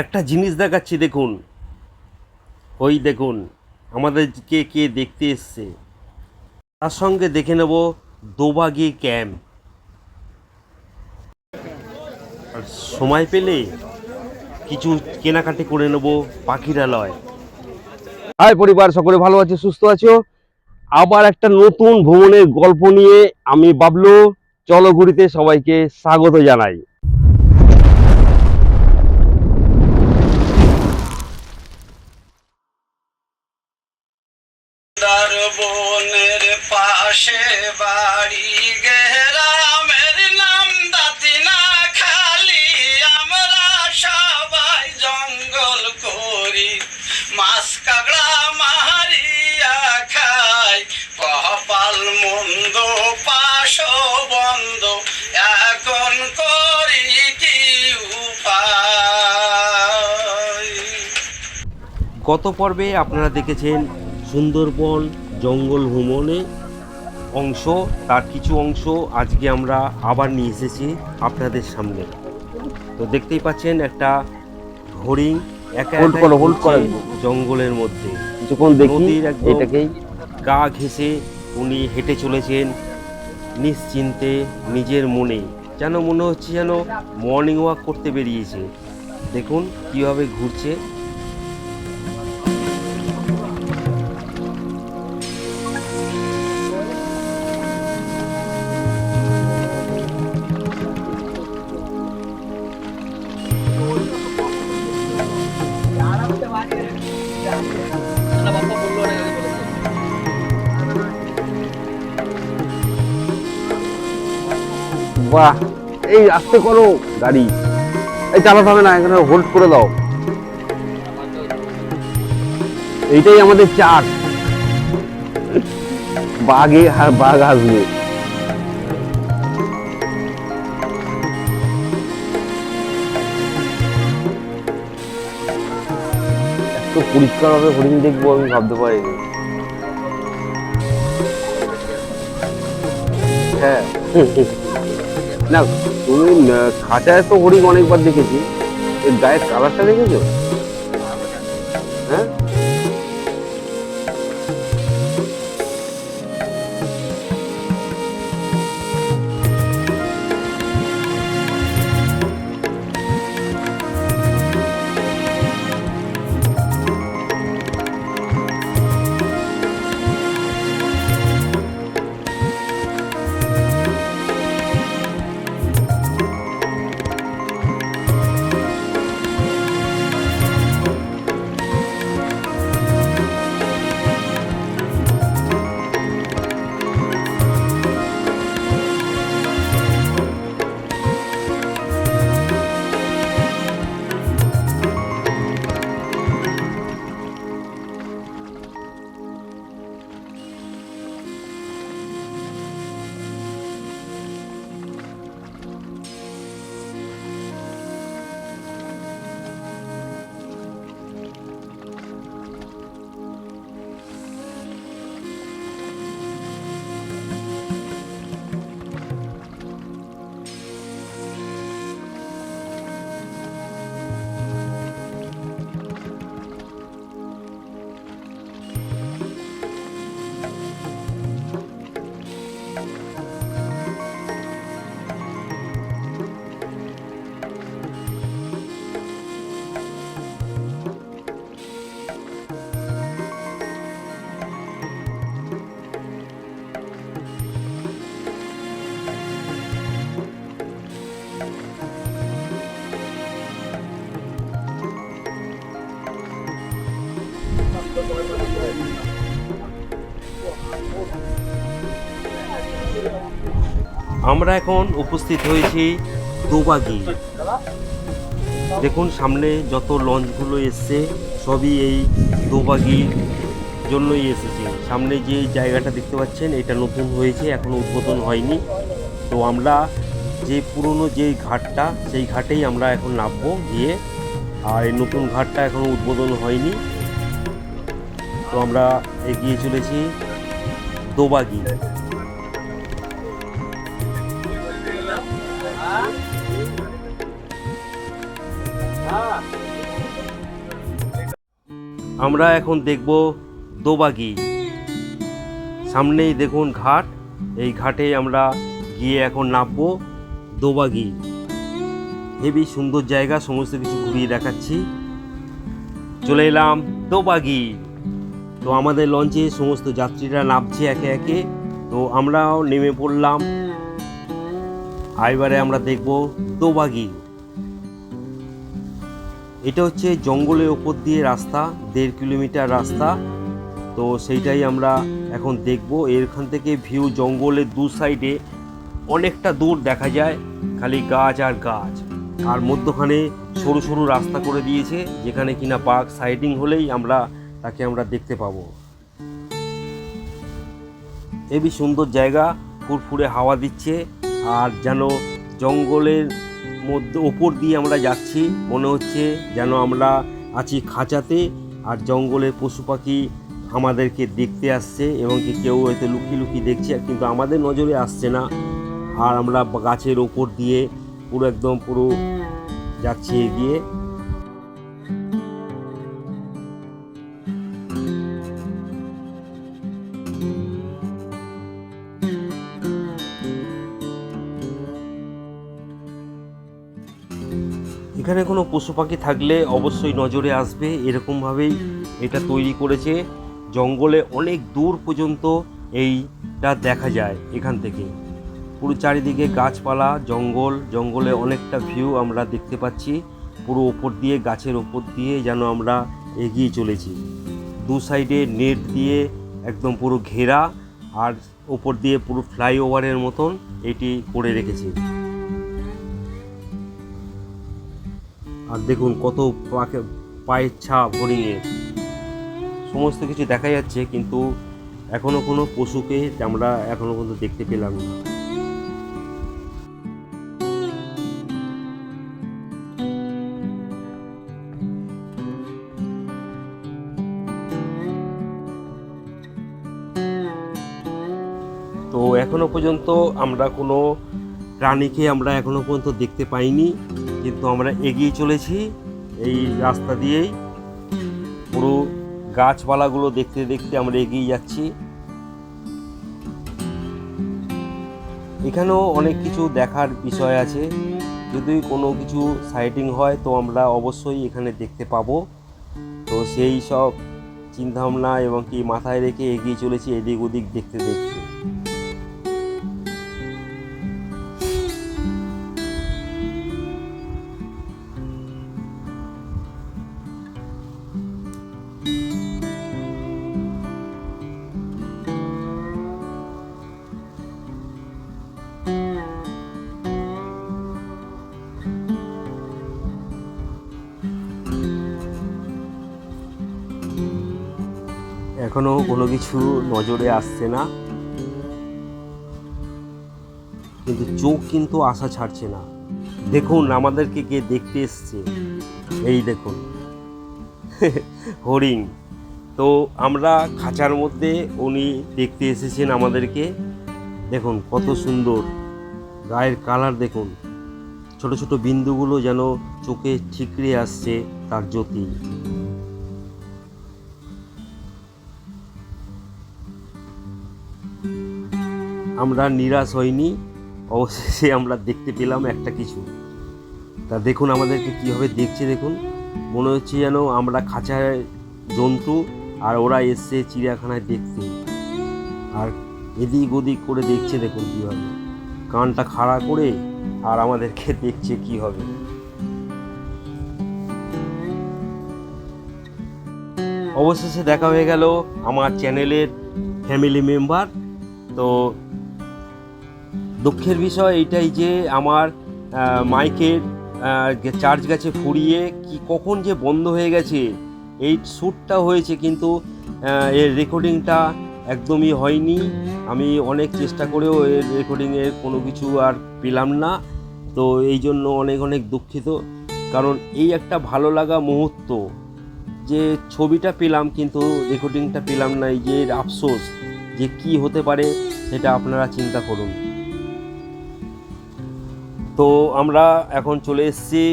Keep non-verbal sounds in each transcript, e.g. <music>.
একটা জিনিস দেখাচ্ছি, দেখুন। ওই দেখুন আমাদেরকে কে কে দেখতে এসছে। তার সঙ্গে দেখে নেব দোবাগি ক্যাম্প আর সময় পেলে কিছু কেনাকাটি করে নেব পাখিরালয়। হাই পরিবার, সকলে ভালো আছে, সুস্থ আছো? আবার একটা নতুন ভ্রমণের গল্প নিয়ে আমি বাবলু, চলো ঘুরিতে সবাইকে স্বাগত জানাই। বনের পাশে বাড়ি গেরামের নাম দাতিনা খালি। আমরা সবাই জঙ্গল করি, মাছ কাগড়া মারিয়া খাই। কপাল মন্দ পাশ বন্ধ, এখন করি কি উপায়? গত পর্বে আপনারা দেখেছেন সুন্দরবন জঙ্গল ভ্রমণে অংশ তার কিছু অংশ আজকে আমরা আবার নিয়ে এসেছি আপনাদের সামনে। তো দেখতেই পাচ্ছেন একটা হরিণ একা। জঙ্গলের মধ্যে। নদীর এটাকেই। গা ঘেঁষে উনি হেঁটে চলেছেন নিশ্চিন্তে নিজের মনে। যেন মনে হচ্ছে যেন মর্নিং ওয়াক করতে বেরিয়েছে। দেখুন কীভাবে ঘুরছে। বাহ এই আস্তে করো গাড়ি। এই চালাতে হবে না, এখানে হোল্ড করে দাও। এইটাই আমাদের চার। বাঘে আর বাঘ আসবে। এত পরিষ্কার ভাবে হরিণ দেখব আমি, ভাবতে পারিনি। হ্যাঁ। না তুমি খাঁচায় তো হরিণ অনেকবার দেখেছি। এর গায়ের কালারটা দেখেছ? আমরা এখন উপস্থিত হয়েছি দোবাগি। দেখুন, সামনে যত লঞ্চগুলো এসছে, সবই এই দোবাগির জন্যই এসেছে। সামনে যে জায়গাটা দেখতে পাচ্ছেন, এটা নতুন হয়েছে, এখনও উদ্বোধন হয়নি। তো আমরা যে পুরনো যে ঘাটটা, সেই ঘাটেই আমরা এখন নামবো গিয়ে। আর এই নতুন ঘাটটা এখনও উদ্বোধন হয়নি। তো আমরা এগিয়ে চলেছি দোবাগি। আমরা এখন দেখব দোবাগি। সামনেই দেখুন ঘাট। এই ঘাটে আমরা গিয়ে এখন নামবো দোবাগি। হেবি সুন্দর জায়গা, সমস্ত কিছু ঘুরিয়ে দেখাচ্ছি। চলে এলাম দোবাগি। তো আমাদের লঞ্চে সমস্ত যাত্রীরা নামছে একে একে। তো আমরাও নেমে পড়লাম। এবারে আমরা দেখব দোবাগি। এটা হচ্ছে জঙ্গলের ওপর দিয়ে রাস্তা, দেড় কিলোমিটার রাস্তা। তো সেইটাই আমরা এখন দেখব। এখান থেকে ভিউ জঙ্গলের দু সাইডে অনেকটা দূর দেখা যায়, খালি গাছ আর গাছ। আর মধ্যখানে সরু সরু রাস্তা করে দিয়েছে, যেখানে কিনা বাঘ সাইডিং হলেই আমরা তাকে আমরা দেখতে পাবো। এবি সুন্দর জায়গা, ফুরফুরে হাওয়া দিচ্ছে। আর যেন জঙ্গলের মধ্যে ওপর দিয়ে আমরা যাচ্ছি। মনে হচ্ছে যেন আমরা আছি খাঁচাতে আর জঙ্গলের পশু পাখি আমাদেরকে দেখতে আসছে এবং কি কেউ হয়তো লুকিয়ে লুকিয়ে দেখছে, কিন্তু আমাদের নজরে আসছে না। আর আমরা গাছের ওপর দিয়ে পুরো একদম পুরো যাচ্ছি এগিয়ে। কোনো পশু পাখি থাকলে অবশ্যই নজরে আসবে। এরকমভাবেই এটা তৈরি করেছে। জঙ্গলে অনেক দূর পর্যন্ত এইটা দেখা যায় এখান থেকে। পুরো চারিদিকে গাছপালা, জঙ্গল, জঙ্গলে অনেকটা ভিউ আমরা দেখতে পাচ্ছি। পুরো ওপর দিয়ে, গাছের ওপর দিয়ে যেন আমরা এগিয়ে চলেছি। দু সাইডে নেট দিয়ে একদম পুরো ঘেরা আর ওপর দিয়ে পুরো ফ্লাইওভারের মতন এটি করে রেখেছে। আর দেখুন কত পাকে পায়ের ছাপ হরিণের সমস্ত কিছু দেখা যাচ্ছে, কিন্তু এখনও কোনো পশুকে আমরা এখনও পর্যন্ত দেখতে পেলাম না। তো এখনও পর্যন্ত আমরা কোনো প্রাণীকে আমরা এখনও পর্যন্ত দেখতে পাইনি। কিন্তু আমরা এগিয়ে চলেছি এই রাস্তা দিয়েই। পুরো গাছপালাগুলো দেখতে দেখতে আমরা এগিয়ে যাচ্ছি। এখানেও অনেক কিছু দেখার বিষয় আছে। যদি কোনো কিছু সাইটিং হয় তো আমরা অবশ্যই এখানে দেখতে পাবো। তো সেই সব চিন্তাভাবনা এবং কি মাথায় রেখে এগিয়ে চলেছি এদিক ওদিক দেখতে দেখতে। এখনও কোনো কিছু নজরে আসছে না। কিন্তু চোখ কিন্তু আশা ছাড়ছে না। দেখুন আমাদেরকে কে দেখতে এসছে। এই দেখুন। <laughs> হরিণ। তো আমরা খাঁচার মধ্যে উনি দেখতে এসেছেন আমাদেরকে। দেখুন কত সুন্দর। গায়ের কালার দেখুন। ছোট ছোট বিন্দুগুলো যেন চোখে ঠিকরে আসছে তার জ্যোতি। আমরা নিরাশ হইনি। অবশেষে আমরা দেখতে পেলাম একটা কিছু। তা দেখুন আমাদেরকে কীভাবে দেখছে দেখুন। মনে হচ্ছে যেন আমরা খাঁচায় জন্তু আর ওরা এসছে চিড়িয়াখানায় দেখতে। আর এদিক ওদিক করে দেখছে দেখুন কীভাবে। কানটা খাড়া করে আর আমাদেরকে দেখছে কী হবে অবশেষে দেখা হয়ে গেল আমার চ্যানেলের ফ্যামিলি মেম্বার তো দুঃখের বিষয় এইটাই যে আমার মাইকের চার্জ গেছে ফুরিয়ে, কি কখন যে বন্ধ হয়ে গেছে, এই শ্যুটটা হয়েছে কিন্তু এর রেকর্ডিংটা একদমই হয়নি। আমি অনেক চেষ্টা করেও এর রেকর্ডিংয়ের কোনো কিছু আর পেলাম না। তো এই জন্য অনেক অনেক দুঃখিত। কারণ এই একটা ভালো লাগা মুহূর্ত যে ছবিটা পেলাম কিন্তু রেকর্ডিংটা পেলাম না, এই যে এর আফসোস। যে কি হতে পারে সেটা আপনারা চিন্তা করুন। তো আমরা এখন চলে এসেছি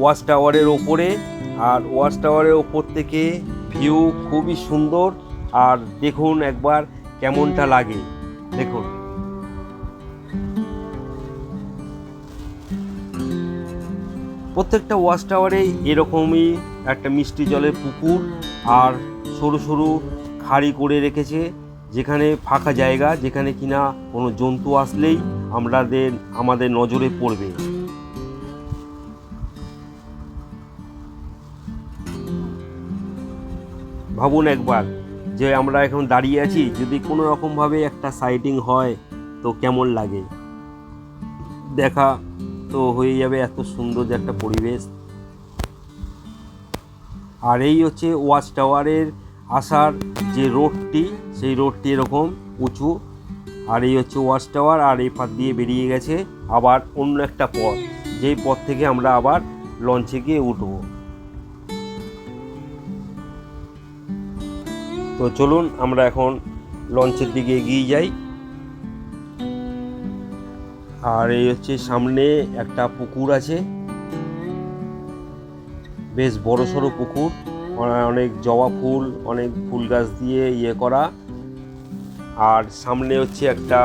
ওয়াচ টাওয়ারের ওপরে, আর ওয়াচ টাওয়ারের ওপর থেকে ভিউ খুবই সুন্দর, আর দেখুন একবার কেমনটা লাগে। দেখুন। প্রত্যেকটা ওয়াচ টাওয়ারেই এরকমই একটা মিষ্টি জলের পুকুর, আর সরু সরু খাড়ি করে রেখেছে। যেখানে ফাঁকা জায়গা, যেখানে কিনা কোনো জন্তু আসলেই আমাদের আমাদের নজরে পড়বে। ভাবুন একবার যে আমরা এখন দাঁড়িয়ে আছি, যদি কোনো রকমভাবে একটা সাইটিং হয়, তো কেমন লাগে? দেখা তো হয়ে যাবে এত সুন্দর একটা পরিবেশ। আর এই হচ্ছে ওয়াচ টাওয়ারের আসার যে রোডটি, সেই রোডটি এরকম উঁচু। আর এই হচ্ছে ওয়াচ টাওয়ার, আর এই পাশ দিয়ে বেরিয়ে গেছে আবার অন্য একটা পথ। যেই পথ থেকে আমরা আবার লঞ্চে গিয়ে উঠবো। তো চলুন, আমরা এখন লঞ্চের দিকে এগিয়ে যাই। আর এই হচ্ছে সামনে একটা পুকুর আছে। বেশ বড় সড়ো পুকুর। অনেক জবা ফুল, অনেক ফুল গাছ দিয়ে ইয়ে করা। আর সামনে হচ্ছে একটা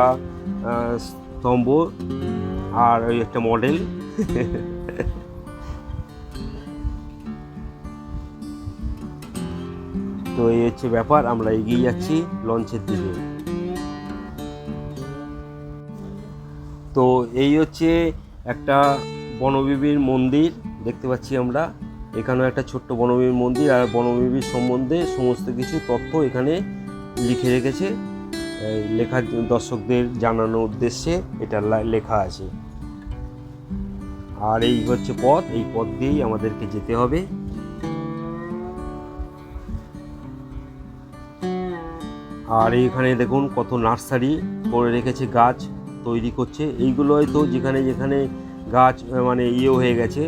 স্তম্ভ আর ওই একটা মডেল। তো এই হচ্ছে ব্যাপার, আমরা এগিয়ে যাচ্ছি লঞ্চের দিকে। তো এই হচ্ছে একটা বনবিবির মন্দির, দেখতে পাচ্ছি আমরা। এখানেও একটা ছোট্ট বনবিবির মন্দির আর বনবিবির সম্বন্ধে সমস্ত কিছু তথ্য এখানে লিখে রেখেছে। লেখা দর্শকদের জানানোর উদ্দেশ্যে এটা লেখা আছে। আর এই হচ্ছে পথ, এই পথ দিয়েই আমাদেরকে যেতে হবে। আর এইখানে দেখুন কত নার্সারি করে রেখেছে গাছ তৈরি করছে। এইগুলো হয়তো যেখানে যেখানে গাছ মানে ইয়ে হয়ে গেছে।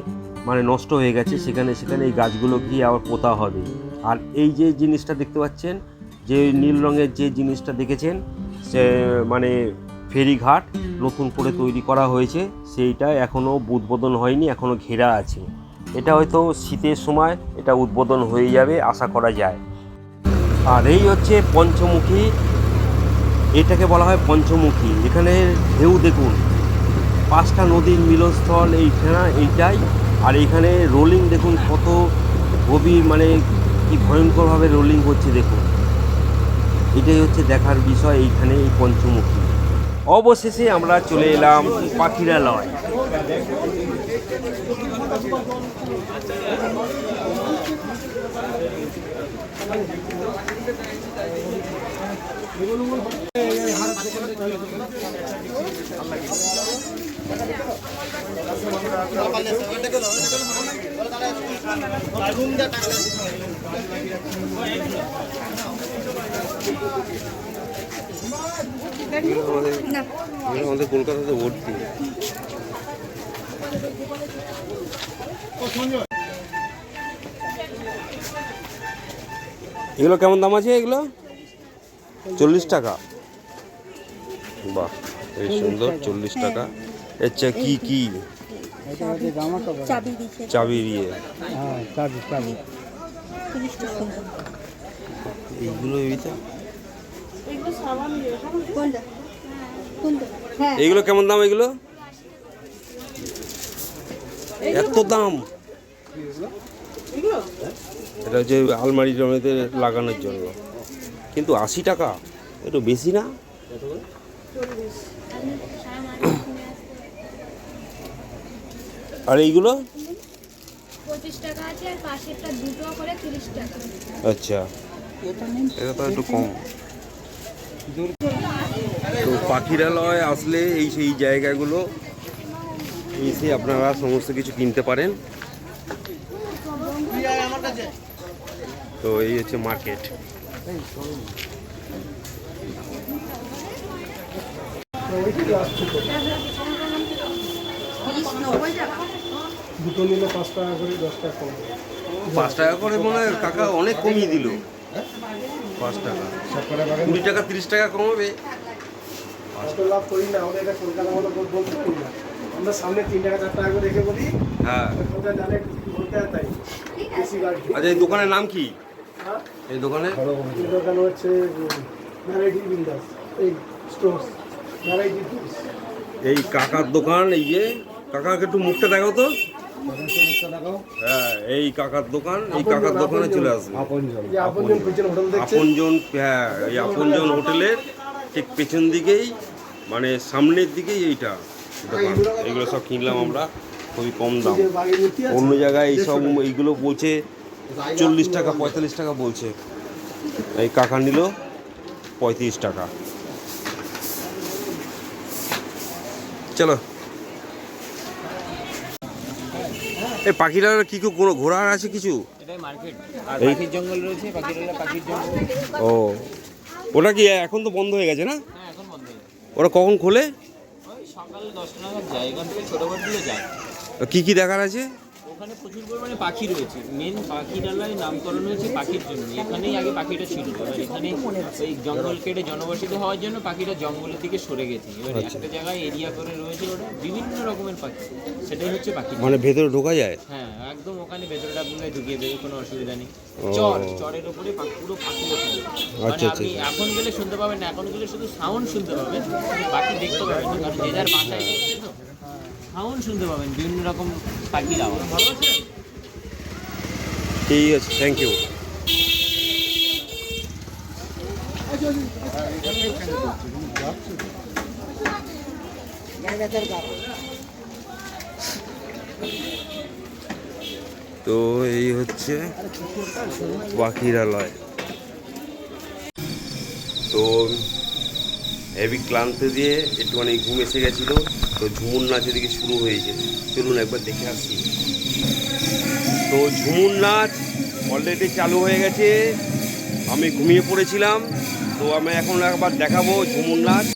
মানে নষ্ট হয়ে গেছে, সেখানে সেখানে এই গাছগুলো গিয়ে আবার পোতা হবে। আর এই যে জিনিসটা দেখতে পাচ্ছেন, যে নীল রঙের যে জিনিসটা দেখেছেন, সে মানে ফেরিঘাট নতুন করে তৈরি করা হয়েছে, সেইটা এখনও উদ্বোধন হয়নি এখনও ঘেরা আছে। এটা হয়তো শীতের সময় এটা উদ্বোধন হয়ে যাবে, আশা করা যায়। আর এই হচ্ছে পঞ্চমুখী, এটাকে বলা হয় পঞ্চমুখী। এখানে ঢেউ দেখুন, পাঁচটা নদীর মিলনস্থল এইখানে, এইটাই আর এখানে রোলিং দেখুন কত গভীর মানে কি ভয়ঙ্করভাবে রোলিং হচ্ছে দেখুন। এটাই হচ্ছে দেখার বিষয় এইখানে এই পঞ্চমুখী। অবশেষে আমরা চলে এলাম পাখিরালয়। আমাদের কলকাতাতে ভর্তি এগুলো কেমন দাম আছে এগুলো? চল্লিশ টাকা। বাহ এই সুন্দর চল্লিশ টাকা। আচ্ছা কি কি? চাবি দিয়ে। সুন্দর। এইগুলো কোনটা? কোনটা? হ্যাঁ। এইগুলো কেমন দাম এগুলো? এত দাম? এটা হচ্ছে আলমারি জমিতে লাগানোর জন্য। কিন্তু আশি টাকা? একটু বেশি না? আর এইগুলো? পঁচিশ টাকা আছে আর পাশেরটা দুটো করে তিরিশ টাকা। আচ্ছা। এটা তো একটু কম। তো পাখিরালয় আসলে এই সেই জায়গাগুলো এসে আপনারা সমস্ত কিছু কিনতে পারেন। তো এই হচ্ছে মার্কেট। দুটো নিলে পাঁচ টাকা করে দশ টাকা কম। পাঁচ টাকা করে মনে হয় কাকা অনেক কমিয়ে দিল। পাঁচ টাকা। কুড়ি টাকা তিরিশ টাকা কমাবে। লাভ করি না আমাদের এটা কলকাতা মতো বলতে না। আমরা সামনে তিন টাকা চার টাকা করে রেখে বলি। হ্যাঁ। আচ্ছা এই দোকানের নাম কি? এই দোকানে? দোকান হচ্ছে ভ্যারাইটি বিল্ডার্স এই স্টোর্স ভ্যারাইটি এই কাকার দোকান এই যে। কাকাকে একটু মুখটা দেখো তো। হ্যাঁ এই কাকার দোকান এই কাকার দোকানে চলে আসবে। যে আপনজন হ্যাঁ এই আপনজন হোটেলের ঠিক পেছন দিকেই মানে সামনের দিকেই এইটা। দোকান এগুলো সব কিনলাম আমরা খুবই কম দাম। অন্য জায়গায় এইসব এইগুলো বলছে চল্লিশ টাকা পঁয়তাল্লিশ টাকা বলছে। এই কাকা নিল পঁয়ত্রিশ টাকা। চলো। এই পাখিরা কি কি কোনো ঘোরার আছে কিছু? এটাই মার্কেট আর পাখির জঙ্গল রয়েছে পাখির পাখির জঙ্গল। ও। ওটা কি এখন তো বন্ধ হয়ে গেছে না? হ্যাঁ এখন বন্ধ হয়ে গেছে। ওরা কখন খোলে? ওই সকাল দশটা নাগাদ যায় এখান থেকে ছোটো দিকে যায়। কি কি দেখার আছে? ওখানে প্রচুর পরিমাণে পাখি রয়েছে। মেন পাখিরালয় নামকরণ হয়েছে পাখির জন্য। এখানেই আগে পাখিটা ছিল। এবার এখানে ওই জঙ্গল কেটে জনবসতি হওয়ার জন্য পাখিটা জঙ্গলের দিকে সরে গেছে। এবার একটা জায়গায় এরিয়া করে রয়েছে ওটা। বিভিন্ন রকমের পাখি। সেটাই হচ্ছে পাখি। মানে ভেতরে ঢোকা যায়? হ্যাঁ একদম ওখানে ভেতরটা পুরো ঢুকিয়ে দেবে কোনো অসুবিধা নেই। চর চরের উপরে পুরো পাখি মানে আচ্ছা, আপনি আচ্ছা। এখন গেলে শুনতে পাবেন না এখন গেলে শুধু সাউন্ড শুনতে পাবেন। পাখি দেখতে পাবেন। না কারণ যে যার বাসায় তো? সাউন্ড শুনতে পাবেন, বিভিন্ন রকম পাখির আওয়াজ ঠিক আছে থ্যাংক ইউ তো এই হচ্ছে পাখিরালয়। তো হেভি ক্লান্ত দিয়ে একটুখানি ঘুম এসে গেছিল, তো ঝুমুর নাচ এদিকে শুরু হয়েছে। চলুন একবার দেখে আসছি তো ঝুমুর নাচ অলরেডি চালু হয়ে গেছে। আমি ঘুমিয়ে পড়েছিলাম, তো আমি এখন একবার দেখাবো ঝুমুর নাচ।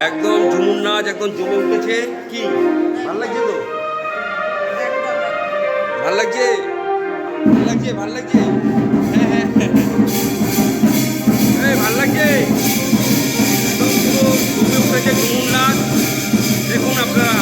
একদম ঝুমুর নাচ, একদম জমে উঠেছে। কি? ভালো লাগছে তো? ভালো লাগছে? ভালো লাগছে ভালো লাগছে? হ্যাঁ হ্যাঁ হ্যাঁ। এই, ভালো লাগছে? একদম পুরো জমে উঠেছে ঝুমুর নাচ। দেখুন আপনারা।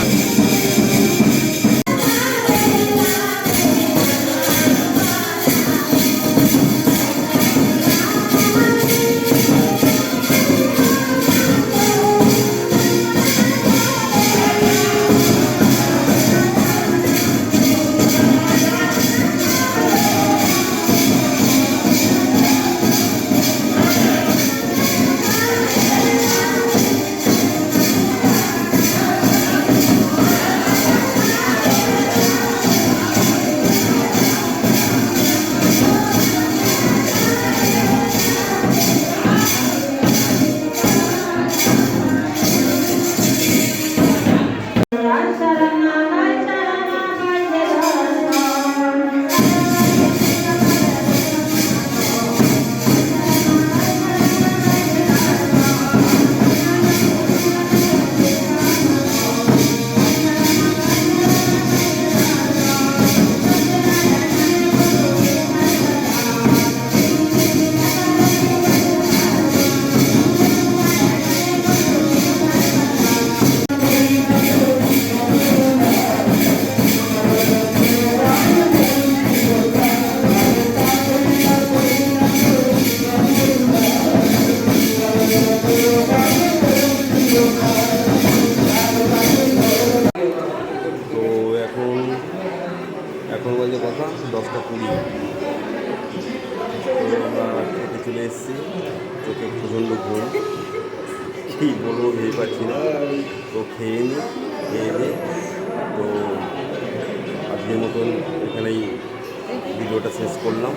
ভিডিওটা শেষ করলাম।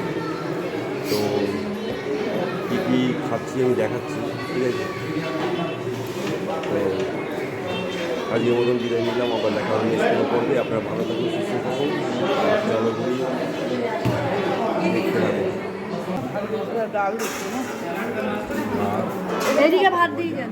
তো কী কী খাচ্ছি আমি দেখাচ্ছি, ঠিক আছে? তো আজকের মতন বিদায় নিলাম, আবার দেখা হবে নেক্সট কোনো পর্বে। আপনারা ভালো থাকুন, সুস্থ থাকুন জলগুলি দেখতে থাকুন। ভাত দিয়ে যান।